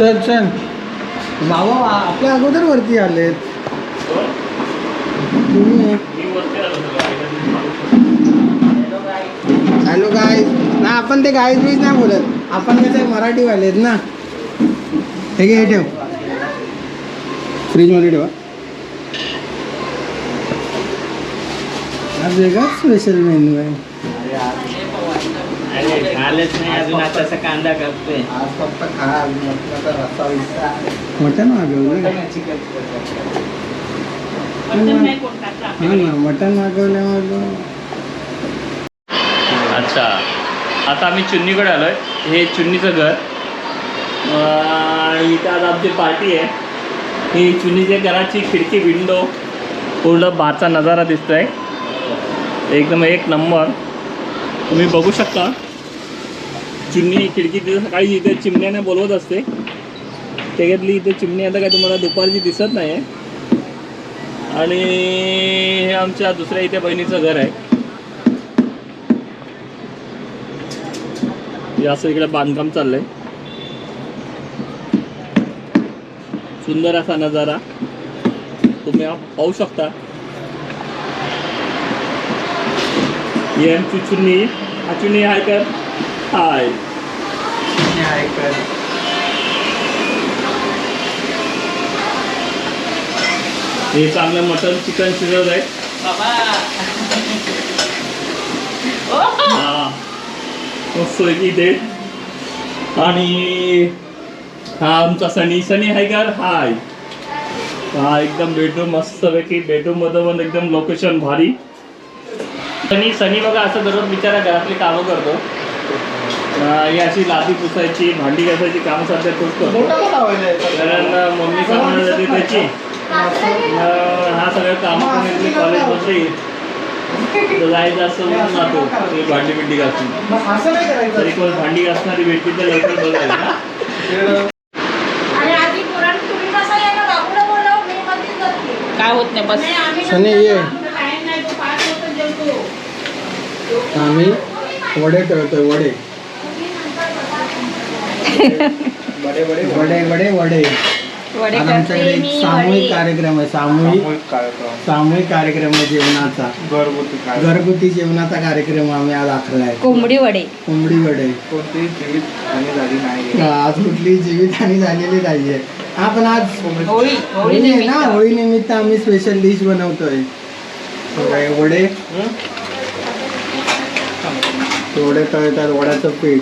चल चल. बाबा आपल्या अगोदर वरती आलेत. तुम्ही हॅलो गाय ना आपण ते गायच बीज नाही बोलत. आपण कसं मराठीवाले आहेत ना. हे घे ठेव. फ्रीजमध्ये ठेवा. आज वेगळाच स्पेशल मेन्यू आहे. अरे झालंच नाही अजून आता असं कांदा कापतोय. आज फक्त खा रस्ता मटन मागवलं हा ना मटन मागवल्यावर अच्छा. आता आम्ही चुन्नीकडे आलोय. हे चुन्नीचं घर. इथं आज आमची पार्टी आहे. ही चुन्नीच्या घराची खिडकी विंडो. पूर्ण बारचा नजारा दिसतोय. एकदम एक नंबर. तुम्ही बघू शकता. चुन्नी खिडकी तिथं सकाळी इथे चिमण्याने बोलवत असते. त्याच्यातली इथे चिमणी आता काय तुम्हाला दुपारची दिसत नाही आहे आणि हे आमच्या दुसऱ्या इथे बहिणीचं घर आहे. असं इकडे बांधकाम चाललंय. सुंदर असा नजारा. तुम्ही पाहू शकता. ही आमची चुन्नी. हा चुन्नी हाय कर हाय हे चांगलं मटन चिकन शिजत आहे. हा. मस्त इथे. आणि हा आमचा सनी सनी आहे का? हाय. हा एकदम बेडरूम मस्तपैकी बेडरूममध्ये पण एकदम लोकेशन भारी. सनी सनी बघा असं दररोज बिचारा घरातली कामं करतो. ही अशी लादी पुसायची भांडी घासायची कामं सध्या खूप करतो. कारण मम्मी कामाला जाते त्याची. हा सगळं कामं करून कॉलेजमध्ये येईल जायचं असं म्हणून जातो ते भांडी बिंडी घासून. असं नाही तरी कोण भांडी घासणारी भेटली तर लवकर बघायला ना. आणि आधी पुरण तुम्ही कसं येणं बाबूला बोलाव मी मध्येच जाते काय होत नाही बस. सनी, ये. आमचा time नाही, तो पाच वाजता जेवतो. आम्ही वडे तळतोय वडे. वडे वडे वडे. वडे आमच्याकडे एक सामूहिक कार्यक्रम आहे सामूहिक सामूहिक कार्यक्रम. आहे जेवणाचा. घरगुती जेवणाचा कार्यक्रम आम्ही आज आखला आहे. कोंबडी वडे. कोंबडी वडे. कोणतीही जीवित हानी झाली नाही आज कुठली जीवितहानी झालेली नाहीये हा पण आज होळी होळी आहे ना निमित्त. होळी निमित्त आम्ही स्पेशल डिश बनवतोय. काय वडे. ते वडे तळतात वड्याचं पीठ.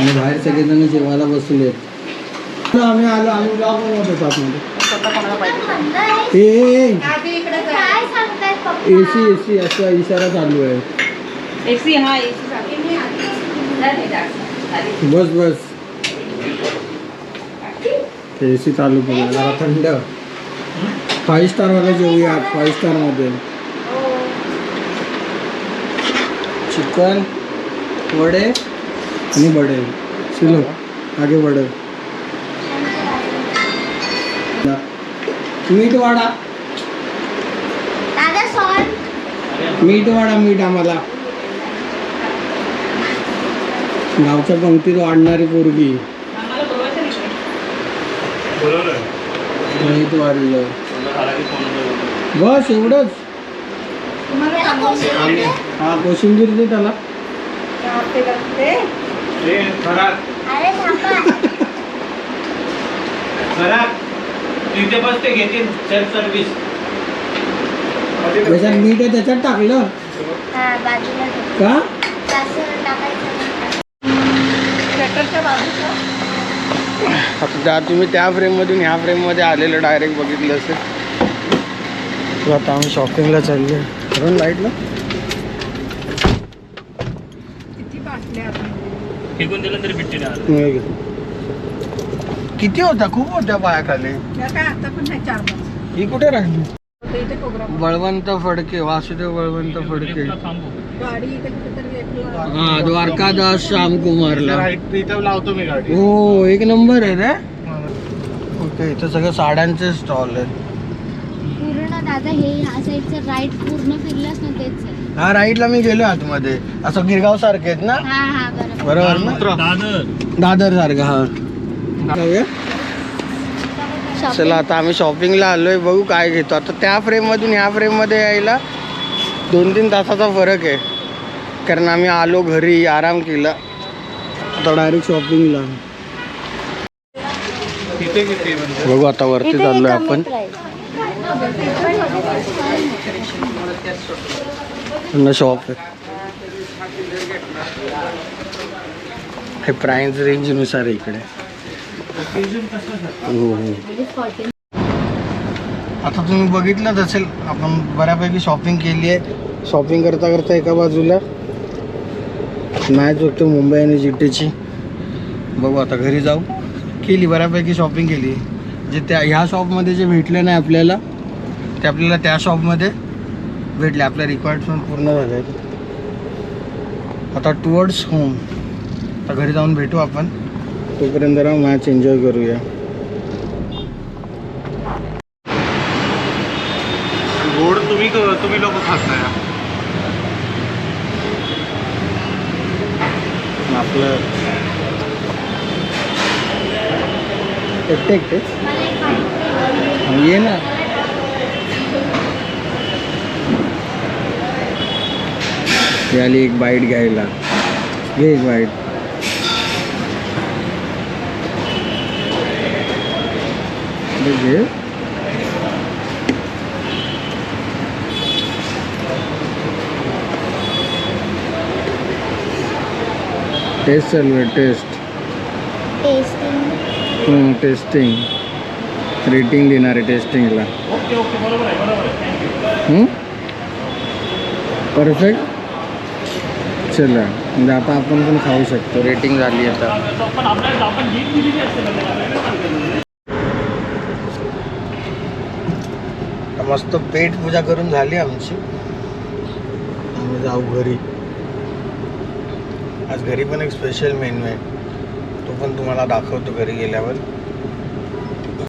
आणि बाहेर सगळेजण जेवायला बसलेत आम्ही आलो आम्ही ब्लॉग बनवत होतो आतमध्ये ए, ए जा. एसी एसी असा इशारा चालू आहे. एसी हा एसी बस बस. एसी चालू करूया जरा थंड. फाईव्ह स्टार वाला जेवूया फाईव्ह स्टारमध्ये चिकन वडे आणि बडे चलो आगे बडे मीठ वाडा मीठ वाडा मीठ आम्हाला. गावच्या पंक्तीत वाढणारी पोरगी. मीठ वाढलं. बस एवढंच. हा कोशिंबीर दे त्याला अरे थांबा तिथे बस ते घेतील. सेल्फ सर्व्हिस त्याच्यात मीठ आहे त्याच्यात टाकलं? हा. का. आता त्या तुम्ही त्या फ्रेममधून ह्या फ्रेममध्ये आलेलं डायरेक्ट बघितलं असेल. तर आता आम्ही शॉपिंगला चाललो करून लाईटला फेकून दिलं तरी भेटते ना किती होत्या? खूप होत्या पायाखाली ही कुठे राहिली? बळवंत फडके वासुदेव बळवंत फडके. हा द्वारकादास श्यामकुमारला. इथं लावतो मी गाडी. हो एक नंबर आहे ना ओके इथं सगळं साड्यांचे स्टॉल आहेत. पूर्ण दादा हे ह्या साईडचं राईट पूर्ण फिरलंस ना तेच आहे हा राईटला मी गेलो आतमध्ये. असं गिरगाव सारखे आहेत ना? हा हा बरोबर. बरोबर ना? दादर. दादर सारखं हा. जाऊया. चला आता आम्ही शॉपिंगला आलोय. बघू काय घेतो. आता त्या फ्रेममधून ह्या फ्रेममध्ये यायला दोन तीन तासाचा फरक आहे. कारण आम्ही आलो घरी आराम केला. आता डायरेक्ट शॉपिंगला म्हणजे? बघू आता वरती चाललोय आपण. शॉप आहे हे प्राइस रेंजनुसार आहे इकडे. हो, हो. आता तुम्ही बघितलंच असेल आपण बऱ्यापैकी शॉपिंग केली आहे. शॉपिंग करता करता एका बाजूला मॅच बघतो मुंबई आणि जिटीची बघू आता घरी जाऊ. केली बऱ्यापैकी शॉपिंग केली. जे त्या ह्या शॉपमध्ये जे भेटलं नाही आपल्याला ते आपल्याला त्या शॉपमध्ये भेटले. आपल्या रिक्वायरमेंट पूर्ण झाले. आहेत आता टुवर्ड्स होम आता घरी जाऊन भेटू आपण. तोपर्यंत जरा मॅच एन्जॉय करूया. गोड तुम्ही क- तुम्ही लोक खाताय. आपलं एकटे एकटे? ये ना. ती आली एक बाईट घ्यायला. घे एक बाईट घे, टेस्ट चालू आहे टेस्ट टेस्टिंग रेटिंग देणार आहे टेस्टिंगला ओके ओके बरोबर आहे बरोबर आहे. परफेक्ट चला म्हणजे आता आपण पण खाऊ शकतो. रेटिंग झाली आता. मस्त पेट पूजा करून झाली आमची. आम्ही जाऊ घरी. आज घरी पण एक स्पेशल मेन्यू आहे. तो पण तुम्हाला दाखवतो घरी गेल्यावर.